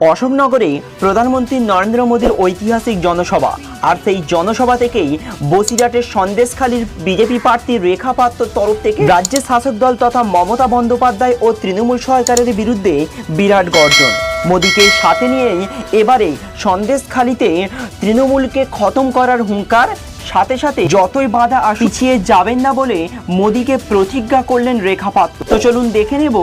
অশোকনগরে প্রধানমন্ত্রী নরেন্দ্র মোদীর ঐতিহাসিক জনসভা। আর সেই জনসভা থেকেই বসিরহাটের সন্দেশখালীর বিজেপি প্রার্থী রেখা পাত্রর তরফ থেকে রাজ্যের শাসক দল তথা মমতা বন্দ্যোপাধ্যায় ও তৃণমূল সরকারের বিরুদ্ধে বিরাট গর্জন। মোদীকে সাথে নিয়েই এবারে সন্দেশখালীতে তৃণমূলকে খতম করার হুঙ্কার সাথে সাথে যতই বাধা আর পিছিয়ে যাবেন না বলে মোদীকে প্রতিজ্ঞা করলেন রেখা পাত্র। তো চলুন দেখে নেব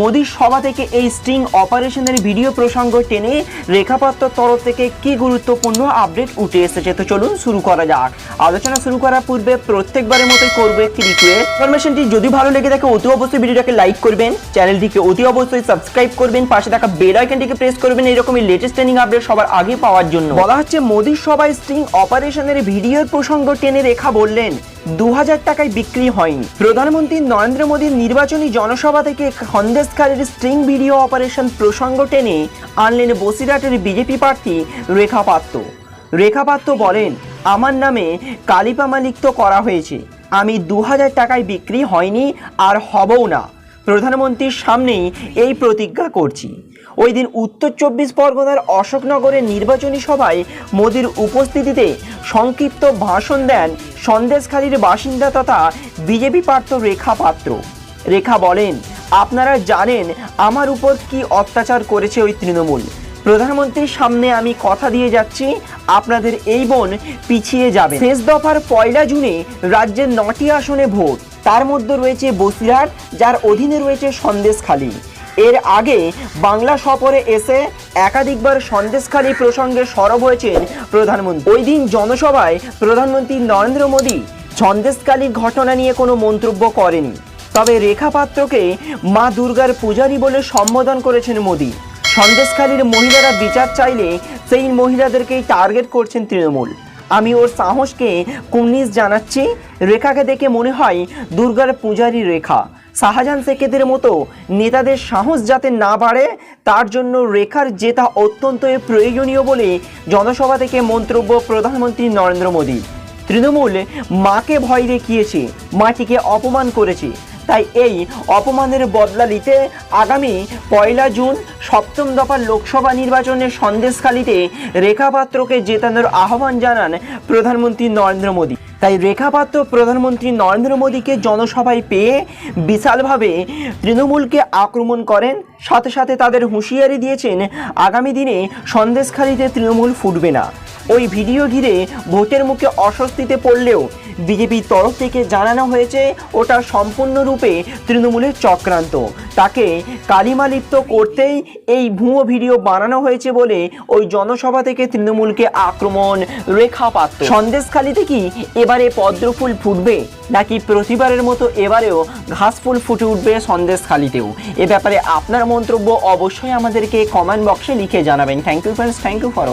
মোদীর সভা থেকে এই স্টিং অপারেশনের ভিডিও প্রসঙ্গ টেনে রেখা পাত্রর তরফ থেকে কি গুরুত্বপূর্ণ আপডেট উঠে এসেছে। তো চলুন শুরু করা যাক। আলোচনা শুরু করার পূর্বে প্রত্যেকবারের মতোই করব একটি রিকোয়েস্ট ইনফরমেশনটি যদি ভালো লেগে থাকে, অতি অবশ্যই ভিডিওটাকে লাইক করবেন চ্যানেলটিকে অতি অবশ্যই সাবস্ক্রাইব করবেন, পাশে থাকা বেল আইকনটিকে প্রেস করবেন। এরকমই লেটেস্ট ট্রেনিং আপডেট সবার আগে পাওয়ার জন্য। বলা হচ্ছে, মোদীর সভায় স্টিং অপারেশনের ভিডিওর প্রসঙ্গ টেনে রেখা বললেন দু হাজার টাকায় বিক্রি হয়নি। প্রধানমন্ত্রী নরেন্দ্র মোদীর নির্বাচনী জনসভা থেকে খন্দেশকারীর স্ট্রিং ভিডিও অপারেশন প্রসঙ্গ টেনে আনলেন বসিরহাটের বিজেপি প্রার্থী রেখা পাত্র। রেখা পাত্র বলেন, আমার নামে কালিপা লিপ্ত করা হয়েছে। আমি দু হাজার টাকায় বিক্রি হয়নি আর হবও না। প্রধানমন্ত্রীর সামনেই এই প্রতিজ্ঞা করছি। ওই দিন উত্তর চব্বিশ পরগনার অশোকনগরের নির্বাচনী সভায় মোদির উপস্থিতিতে সংক্ষিপ্ত ভাষণ দেন সন্দেশখালীর বাসিন্দা তথা বিজেপি প্রার্থ রেখা পাত্র। রেখা বলেন, আপনারা জানেন আমার উপর কি অত্যাচার করেছে ওই তৃণমূল। প্রধানমন্ত্রীর সামনে আমি কথা দিয়ে যাচ্ছি, আপনাদের এই বোন পিছিয়ে যাবে। শেষ দফার পয়লা জুনে রাজ্যের নটি আসনে ভোট। তার মধ্যে রয়েছে বসিরহাট, যার অধীনে রয়েছে সন্দেশখালী। এর আগে বাংলা সফরে এসে একাধিকবার সন্দেশখালী প্রসঙ্গে সরব হয়েছেন প্রধানমন্ত্রী। ওই দিন জনসভায় প্রধানমন্ত্রী নরেন্দ্র মোদী সন্দেশখালীর ঘটনা নিয়ে কোনো মন্তব্য করেনি। তবে রেখা পাত্রকে মা দুর্গার পূজারী বলে সম্বোধন করেছেন মোদী। সন্দেশখালীর মহিলারা বিচার চাইলে সেই মহিলাদেরকেই টার্গেট করছেন তৃণমূল। আমি ওর সাহসকে কুন্নিস জানাচ্ছি। রেখাকে দেখে মনে হয় দুর্গার পূজারী রেখা। শাহজাহান শেখেদের মতো নেতাদের সাহস যাতে না বাড়ে, তার জন্য রেখার জেতা অত্যন্ত প্রয়োজনীয় বলে জনসভা থেকে মন্তব্য প্রধানমন্ত্রী নরেন্দ্র মোদী। তৃণমূল মাকে ভয় দেখিয়েছে, মাটিকে অপমান করেছে। তাই এই অপমানের বদলা নিতে আগামী পয়লা জুন সপ্তম দফার লোকসভা নির্বাচনে সন্দেশখালিতে রেখা পাত্রকে জেতানোর আহ্বান জানান প্রধানমন্ত্রী নরেন্দ্র মোদী। তাই রেখা পাত্র প্রধানমন্ত্রী নরেন্দ্র মোদীকে জনসভায় পেয়ে বিশালভাবে তৃণমূলকে আক্রমণ করেন। সাথে সাথে তাদের হুঁশিয়ারি দিয়েছেন, আগামী দিনে সন্দেশখালিতে তৃণমূল ফুটবে না। ওই ভিডিও ঘিরে ভোটের মুখে অস্বস্তিতে পড়লেও বিজেপির তরফ থেকে জানানো হয়েছে, ওটা সম্পূর্ণরূপে তৃণমূলের চক্রান্ত। তাকে কালিমালিপ্ত করতেই এই ভুয়ো ভিডিও বানানো হয়েছে বলে ওই জনসভা থেকে তৃণমূলকে আক্রমণ রেখা পাত্র সন্দেশখালিতে কি এবারে পদ্মফুল ফুটবে? নাকি প্রতিবারের মতো এবারেও ঘাসফুল ফুটে উঠবে সন্দেশখালিতেও? এ ব্যাপারে আপনার মন্তব্য অবশ্যই আমাদেরকে কমেন্ট বক্সে লিখে জানাবেন। Thank you friends thank you for